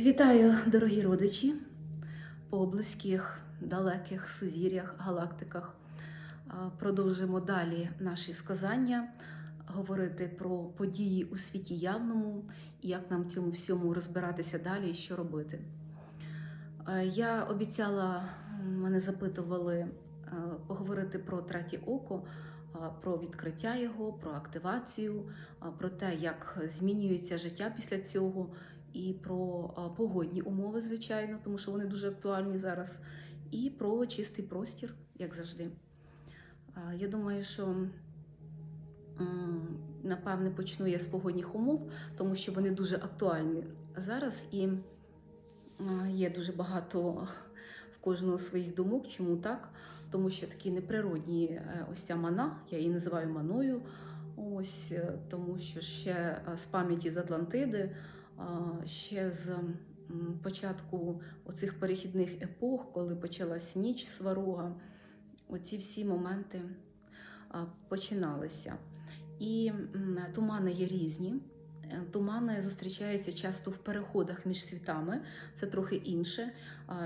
Вітаю, дорогі родичі по близьких, далеких сузір'ях, галактиках. А, Продовжуємо далі наші сказання, говорити про події у світі явному і як нам цьому всьому розбиратися далі і що робити. Я обіцяла, мене запитували поговорити про третє око, про відкриття його, про активацію, про те, як змінюється життя після цього і про погодні умови, звичайно, тому що вони дуже актуальні зараз, і про чистий простір, як завжди. Я думаю, що напевне почну я з погодних умов, тому що вони дуже актуальні зараз і є дуже багато в кожного своїх думок. Чому так? Тому що такі неприродні е, ось ця мана, я її називаю маною. Ось е, тому, що ще е, з пам'яті з Атлантиди, ще з початку оцих перехідних епох, коли почалась ніч сварога, оці всі моменти починалися. І тумани є різні. Е, Тумани зустрічаються часто в переходах між світами, це трохи інше.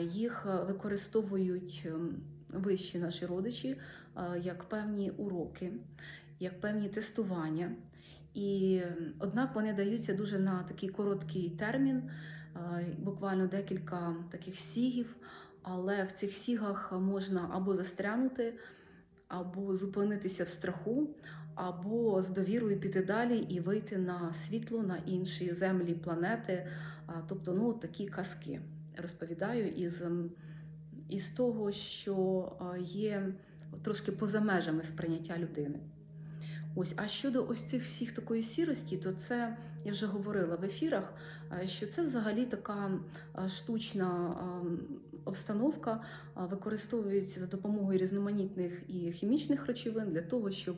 Їх використовують вищі наші родичі як певні уроки, як певні тестування. І однак вони даються дуже на такий короткий термін, буквально декілька таких сігів, але в цих сігах можна або застрянути, або зупинитися в страху, або з довірою піти далі і вийти на світло, на інші землі, планети. Тобто, ну, такі казки розповідаю із, із того, що є трошки поза межами сприйняття людини. Ось, а щодо ось цих всіх такої сірості, то це я вже говорила в ефірах, е, що це взагалі така е, штучна е, обстановка, використовується за допомогою різноманітних і хімічних речовин для того, щоб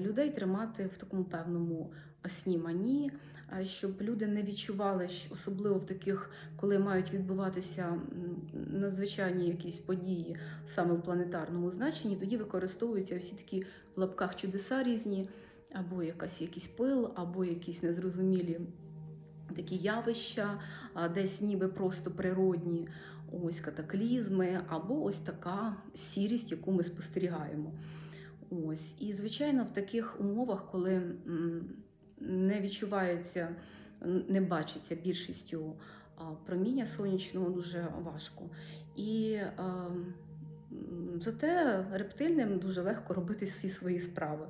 людей тримати в такому певному сні мані, е, щоб люди не відчували, особливо в таких, коли мають відбуватися надзвичайні якісь події саме в планетарному значенні, тоді використовуються всі такі в лапках чудеса різні, або якась якийсь пил, або якісь незрозумілі такі явища, десь ніби просто природні, ось катаклізми, або ось така сірість, яку ми спостерігаємо. Ось. І, звичайно, в таких умовах, коли не відчувається, не бачиться більшістю проміння сонячного, дуже важко. І зате рептильним дуже легко робити всі свої справи.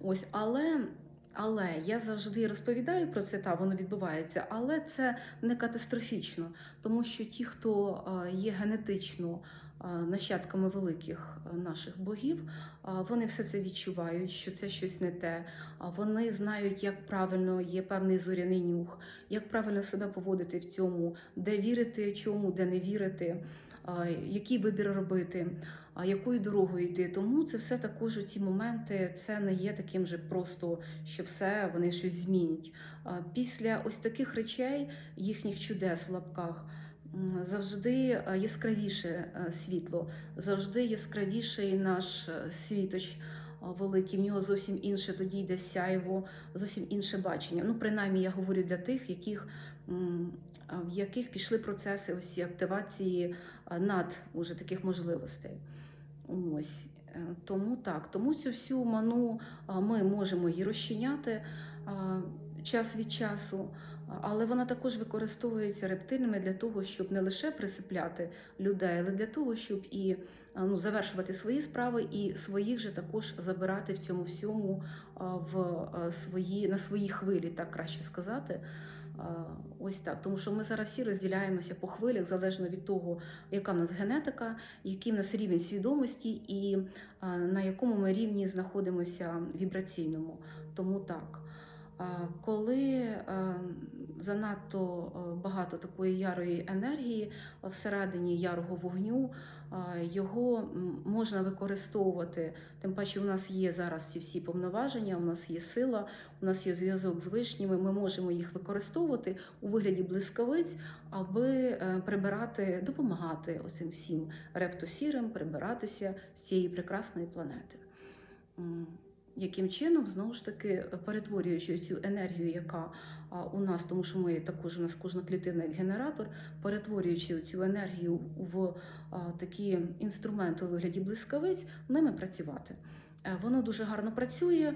Ось, але, але я завжди розповідаю про це, та воно відбувається, але це не катастрофічно, тому що ті, хто е, є генетично е, нащадками великих е, наших богів, вони все це відчувають, що це щось не те. Вони знають, як правильно є певний зоряний нюх, як правильно себе поводити в цьому, де вірити, чому, де не вірити, який вибір робити, якою дорогою йти. Тому це все також у ці моменти. Це не є таким же просто, що все вони щось змінять. Після ось таких речей, їхніх чудес в лапках. Завжди яскравіше е, світло, завжди яскравіший наш е, світоч великий. В нього зовсім інше тоді йде сяйво, зовсім інше бачення. Ну, принаймні, я говорю для тих, яких, в яких пішли процеси ось активації над уже таких можливостей. Ось. Е, Тому так, тому цю всю ману ми можемо її розчиняти час від часу, але вона також використовується рептильними для того, щоб не лише присипляти людей, але для того, щоб і ну, завершувати свої справи і своїх же також забирати в цьому всьому в свої, на свої хвилі, так краще сказати. А, Ось так, тому що ми зараз всі розділяємося по хвилях залежно від того, яка в нас генетика, який в нас рівень свідомості і на якому ми рівні знаходимося вібраційному. Тому так. Коли е, занадто е, багато такої ярої енергії е, всередині ярого вогню, е, його можна використовувати. Тим паче, у нас є зараз ці всі повноваження, у нас є сила, у нас є зв'язок з вишніми. Ми можемо їх використовувати у вигляді блискавиць, аби е, прибирати, допомагати оцим всім рептосірим прибиратися з цієї прекрасної планети. Яким чином знову ж таки перетворюючи цю енергію, яка у нас, тому що ми також у нас кожна клітина як генератор, перетворюючи цю енергію в такі інструменти у вигляді блискавиць, ними працювати. Е, Воно дуже гарно працює.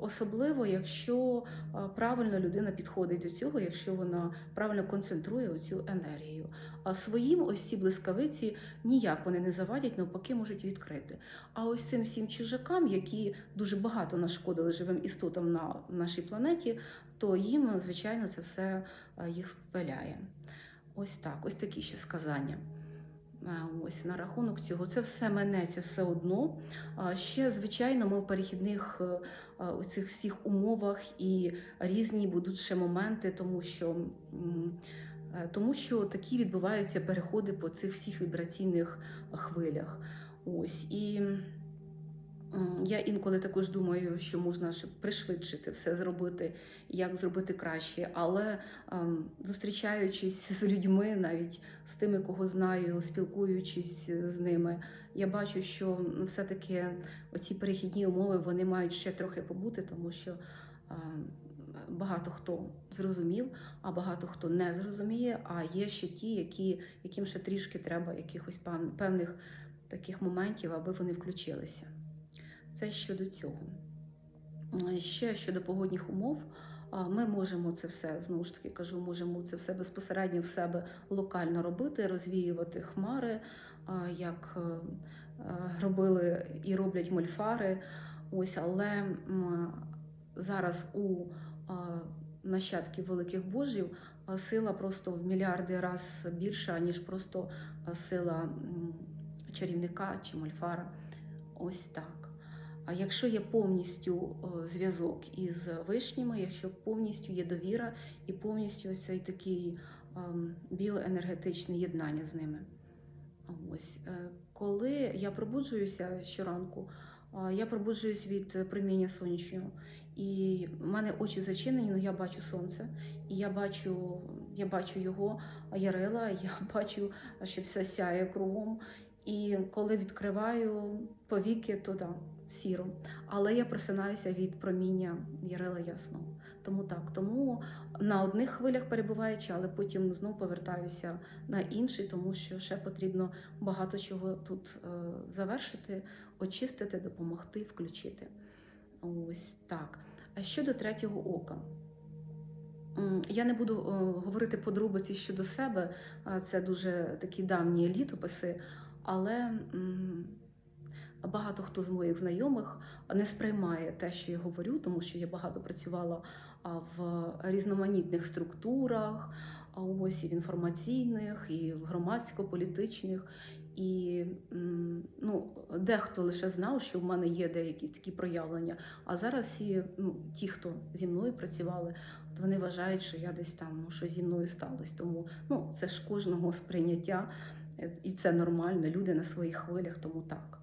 Особливо, якщо е, правильно людина підходить до цього, якщо вона правильно концентрує цю енергію. А своїм ось ці блискавиці ніяк вони не завадять, навпаки, можуть відкрити. А ось цим всім чужакам, які дуже багато нашкодили живим істотам на нашій планеті, то їм, звичайно, це все е, їх спиляє. Ось так, ось такі ще сказання. Е, Ось на рахунок цього. Це все мене, це все одно. Ще, звичайно, ми в перехідних е, е, цих всіх умовах і різні будуть ще моменти, тому що, тому що такі відбуваються переходи по цих всіх вібраційних хвилях. Ось і. Я інколи також думаю, що можна пришвидшити все зробити, як зробити краще. Але ем, зустрічаючись з людьми, навіть з тими, кого знаю, спілкуючись з ними, я бачу, що все-таки оці перехідні умови вони мають ще трохи побути, тому що е, багато хто зрозумів, а багато хто не зрозуміє. А є ще ті, які, яким ще трішки треба якихось пев- певних таких моментів, аби вони включилися. Це щодо цього. Е, Ще щодо погодних умов. Ми можемо це все знову ж таки кажу, можемо це все безпосередньо в себе локально робити, розвіювати хмари, як е, е, робили і роблять мольфари. Ось, але зараз у нащадків великих божів сила просто в мільярди раз більша, ніж просто сила чарівника чи мольфара. Ось так. А якщо є повністю е, зв'язок із вишніми, якщо повністю є довіра і повністю цей такий ем, біоенергетичне єднання з ними. Ось е, коли я пробуджуюся щоранку, я пробуджуюсь від проміння сонячного, і в мене очі зачинені, але я бачу сонце, і я бачу, я бачу його ярила, я бачу, що все сяє кругом. І коли відкриваю повіки, то да, сіро. Але я просинаюся від проміння ярила ясного. Тому так, тому на одних хвилях перебуваючи, але потім знов повертаюся на інші, тому що ще потрібно багато чого тут е, завершити, очистити, допомогти, включити. Ось так. А щодо третього ока. Я не буду е, говорити подробиці щодо себе, це дуже такі давні літописи, але багато хто з моїх знайомих не сприймає те, що я говорю, тому що я багато працювала в різноманітних структурах, а ось і в інформаційних, і в громадсько-політичних. І ну, дехто лише знав, що в мене є деякі такі проявлення. А зараз всі ну, ті, хто зі мною працювали, вони вважають, що я десь там ну, щось зі мною сталося. Тому ну, це ж кожного сприйняття, і це нормально. Люди на своїх хвилях, тому так.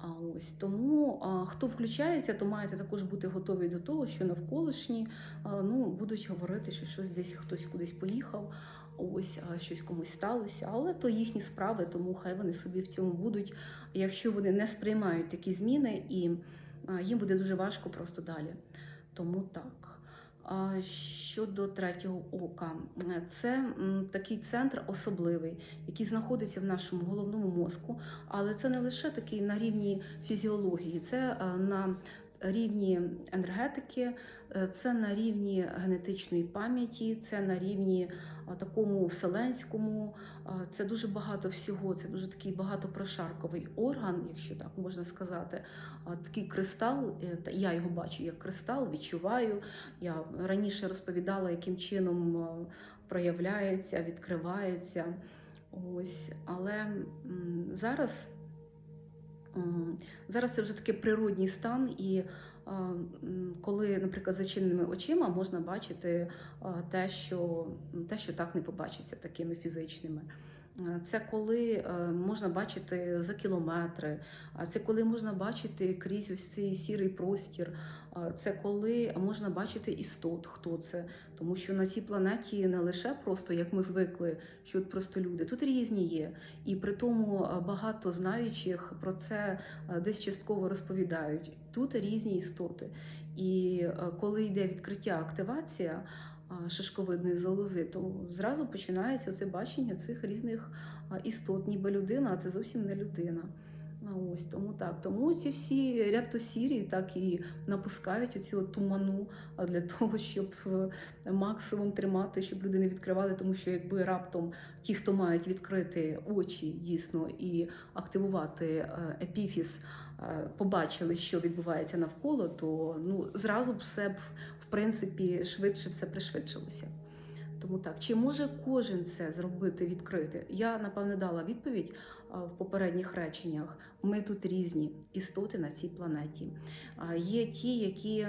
А ось тому а, хто включається, то маєте також бути готові до того, що навколишні а, ну, будуть говорити, що щось десь хтось кудись поїхав, ось а, щось комусь сталося. Але то їхні справи, тому хай вони собі в цьому будуть. Якщо вони не сприймають такі зміни, і а, їм буде дуже важко просто далі. Тому так. Щодо третього ока, це такий центр особливий, який знаходиться в нашому головному мозку, але це не лише такий на рівні фізіології, це е, на рівні енергетики, е, це на рівні генетичної пам'яті, це на рівні е, такому вселенському. Е, Це дуже багато всього. Це дуже такий багатопрошарковий орган, якщо так можна сказати. Такий кристал, я його бачу як кристал, відчуваю. Я раніше розповідала, яким чином проявляється, відкривається. Ось, але зараз. Зараз це вже такий природній стан, і м, коли, наприклад, зачиненими очима можна бачити те, що, те, що так не побачиться такими фізичними. Е, Це коли е, можна бачити за кілометри, це коли можна бачити крізь ось цей сірий простір. Це коли можна бачити істот, хто це. Тому що на цій планеті не лише просто як ми звикли, що от просто люди, тут різні є. І при тому е, багато знаючих про це десь частково розповідають. Тут різні істоти. І коли йде відкриття активація шишковидної залози, то зразу починається це бачення цих різних істот, ніби людина, а це зовсім не людина. Ось тому так. Тому ці всі рептосірі так і напускають оцю туману для того, щоб е, максимум тримати, щоб люди не відкривали, тому що якби раптом ті, хто мають відкрити очі дійсно і активувати е, епіфіс, е, побачили, що відбувається навколо, то ну зразу б все б принципі швидше все пришвидшилося. Тому так, чи може кожен це зробити відкрити? Я напевне дала відповідь в попередніх реченнях. Ми тут різні істоти на цій планеті. Є ті, які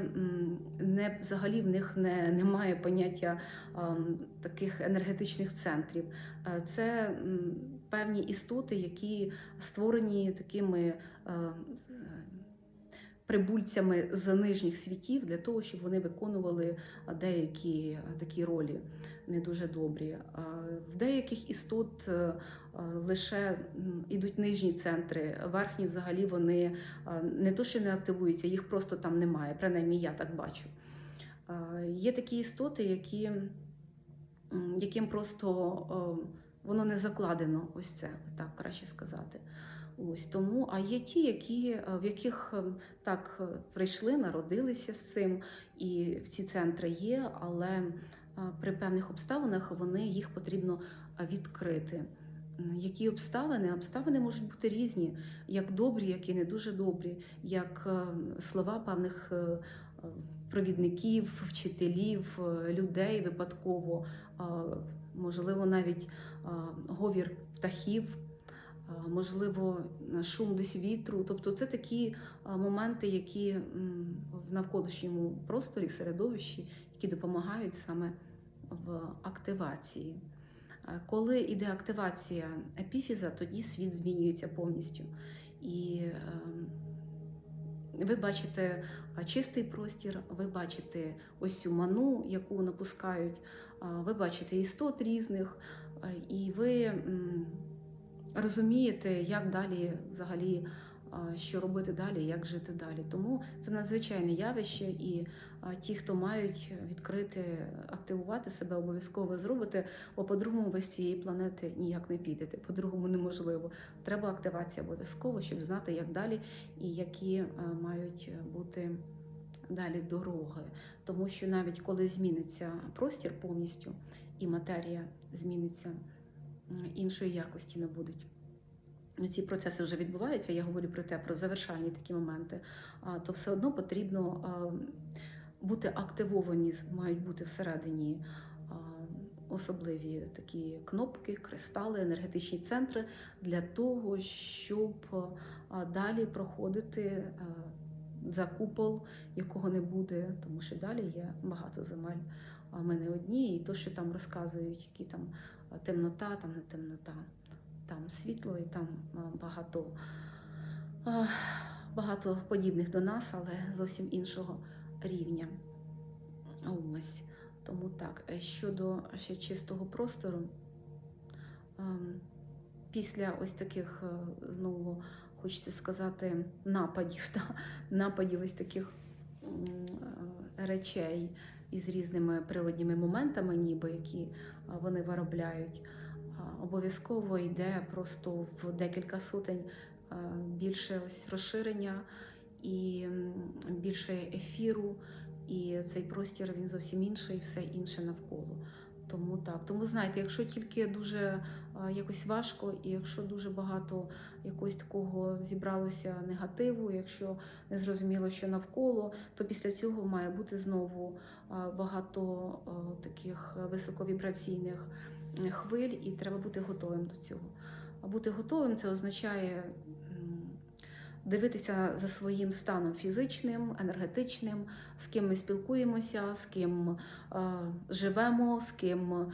не взагалі в них не, немає поняття таких енергетичних центрів. Це певні істоти, які створені такими. Прибульцями з нижніх світів для того, щоб вони виконували деякі такі ролі не дуже добрі. В деяких істот е, лише м, ідуть нижні центри, верхні взагалі вони не то, що не активуються, їх просто там немає. Принаймні я так бачу. Є такі істоти, які, яким просто воно не закладено, ось це, так краще сказати. Ось тому, а є ті, які, е, в яких е, так е, прийшли, народилися з цим, і ці центри є, але е, при певних обставинах вони їх потрібно відкрити. Які обставини? Обставини можуть бути різні, як добрі, як і не дуже добрі, як слова певних провідників, вчителів, людей випадково, можливо, навіть говір птахів. Можливо, шум десь вітру. Тобто це такі моменти, які в навколишньому просторі, середовищі, які допомагають саме в активації. Коли йде активація епіфіза, тоді світ змінюється повністю. І ем, ви бачите чистий простір, ви бачите ось цю ману, яку напускають, ви бачите істот різних, і ви розумієте, як далі взагалі. Що робити далі, як жити далі. Тому це надзвичайне явище, і ті, хто мають відкрити, активувати себе, обов'язково зробити, бо по-другому ви з цієї планети ніяк не підете. По-другому неможливо. Треба активація обов'язково, щоб знати, як далі і які е, мають бути далі дороги. Тому що навіть коли зміниться простір повністю і матерія зміниться, іншої якості не будуть. Ці процеси вже відбуваються. Я говорю про те, про завершальні такі моменти. То все одно потрібно бути активовані, мають бути всередині особливі такі кнопки, кристали, енергетичні центри для того, щоб далі проходити за купол, якого не буде, тому що далі є багато земель. А ми не одні, і то, що там розказують, які там темнота, там не темнота, там світло, і там багато, багато подібних до нас, але зовсім іншого рівня. Ось. Тому так, Е, щодо ще чистого простору, ем, після ось таких е, знову хочеться сказати нападів, та, нападів ось таких е, речей із різними природніми моментами, ніби які е, вони виробляють. Обов'язково йде просто в декілька сотень е, більше ось розширення і більше ефіру, і цей простір він зовсім інший, і все інше навколо. Тому так. Тому знаєте, якщо тільки дуже якось важко, і якщо дуже багато якогось такого зібралося негативу, якщо не зрозуміло, що навколо, то після цього має бути знову багато таких високовібраційних хвиль, і треба бути готовим до цього. А бути готовим це означає дивитися за своїм станом фізичним, енергетичним, з ким ми спілкуємося, з ким е, живемо, з ким е,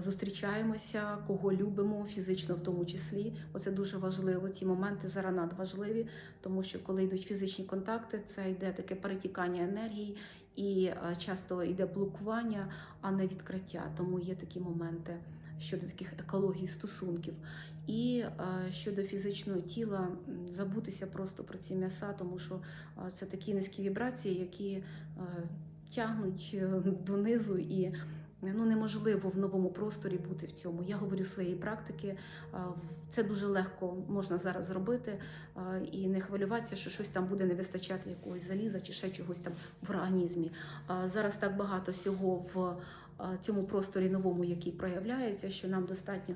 зустрічаємося, кого любимо фізично, в тому числі. Оце дуже важливо. Ці моменти зараз надважливі, тому що коли йдуть фізичні контакти, це йде таке перетікання енергії і е, часто йде блокування, а не відкриття. Тому є такі моменти щодо таких екологій стосунків. І е, щодо фізичного тіла, забутися просто про ці м'яса, тому що е, це такі низькі вібрації, які е, тягнуть донизу і. Ну, неможливо в новому просторі бути в цьому. Я говорю своєї практики. Це дуже легко можна зараз зробити і не хвилюватися, що щось там буде не вистачати якогось заліза чи ще чогось там в організмі. Зараз так багато всього в цьому просторі новому, який проявляється, що нам достатньо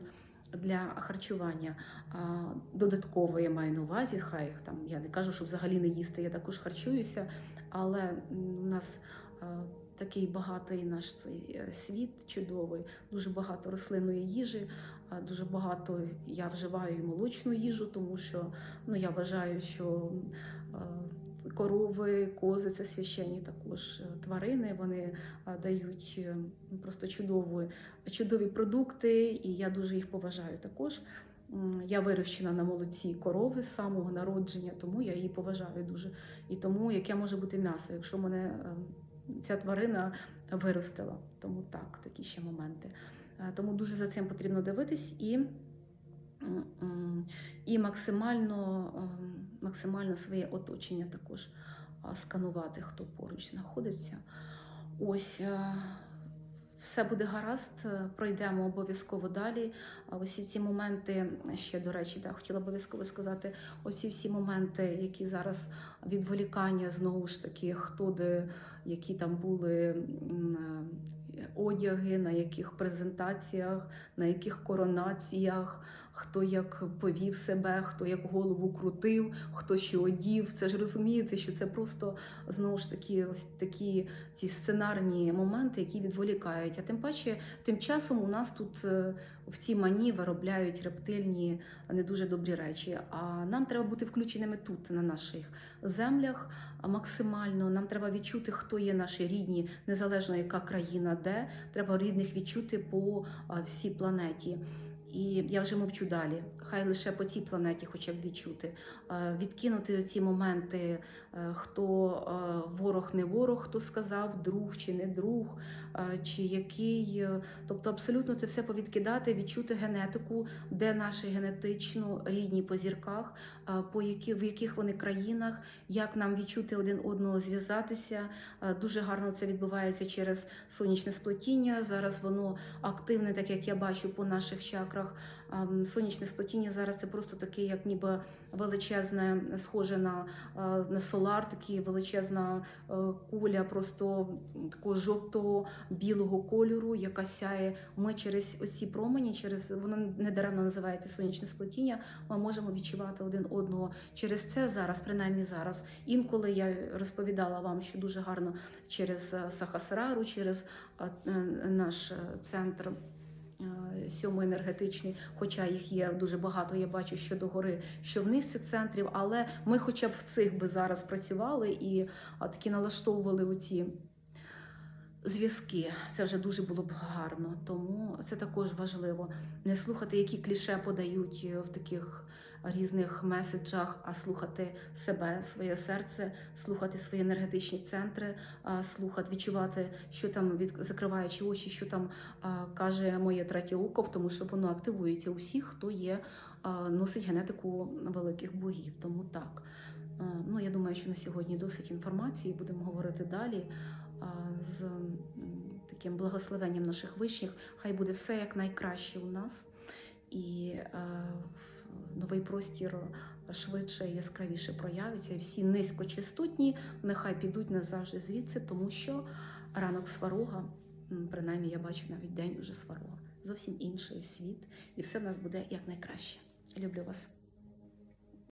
для харчування додатково я маю на увазі. Хай там я не кажу, що взагалі не їсти. Я також харчуюся, але у нас такий багатий наш цей е, світ чудовий, дуже багато рослинної їжі, дуже багато я вживаю і молочну їжу, тому що ну я вважаю, що Корови, кози це священні також е, тварини. Вони дають е, просто чудові, чудові продукти, і я дуже їх поважаю також. Я вирощена на молоці корови з самого народження, тому я її поважаю дуже. І тому яке може бути м'ясо, якщо мене е, ця тварина виростила. Тому так, такі ще моменти. Е, Тому дуже за цим потрібно дивитись і, і максимально, ем, максимально своє оточення також сканувати, хто поруч знаходиться. Ось. е, все буде гаразд, е, пройдемо обов'язково далі. А Усі ці моменти, ще до речі, да, хотіла обов'язково сказати, усі всі моменти, які зараз відволікання, знову ж таки, хто де, які там були е, одяги, на яких презентаціях, на яких коронаціях, хто як повів себе, хто як голову крутив, хто що одів. Це ж розумієте, що це просто знову ж таки ось такі ці сценарні моменти, які відволікають. А тим паче, тим часом у нас тут е, в цій мані виробляють рептильні не дуже добрі речі. А нам треба бути включеними тут, на наших землях, максимально. Нам треба відчути, хто є наші рідні, незалежно яка країна, де треба рідних відчути по всій планеті. І я вже мовчу далі. Хай лише по цій планеті, хоча б відчути, Е, відкинути ці моменти, е, хто е, ворог, не ворог, хто сказав, друг чи не друг, чи який. Тобто, абсолютно це все повідкидати, відчути генетику, де наші генетично рідні по зірках, по які в яких вони країнах, як нам відчути один одного, зв'язатися. Дуже гарно це відбувається через сонячне сплетіння. Зараз воно активне, так як я бачу по наших чакрах. Ем, Сонячне сплетіння зараз це просто таке, як ніби величезне, схоже на, е, на солар, такі величезна е, куля, просто такого жовтого білого кольору, яка сяє. Ми через ось промені, через воно недаремно називається сонячне сплетіння. Ми можемо відчувати один одного. Через це зараз, принаймні зараз. Інколи я розповідала вам, що дуже гарно через е, Сахасрару, через наш центр. Сьомий енергетичний, хоча їх є дуже багато, я бачу, що до гори, що вниз цих центрів, але ми хоча б в цих би зараз працювали і такі налаштовували оці зв'язки. Це вже дуже було б гарно. Тому це також важливо. Не слухати, які кліше подають е, в таких різних меседжах, а слухати себе, своє серце, слухати свої енергетичні центри, слухати, відчувати, що там від закриваючи очі, що там каже моє третє око, тому що воно активується у всіх, хто є, носить генетику великих богів. Тому так. Ну, я думаю, що на сьогодні досить інформації. Будемо говорити далі з таким благословенням наших вищих. Хай буде все як найкраще у нас. І е, новий простір швидше і яскравіше проявиться. І всі низькочастотні нехай підуть назавжди звідси, тому що ранок сварога, принаймні я бачу навіть день уже сварога, зовсім інший світ, і все в нас буде як найкраще. Люблю вас.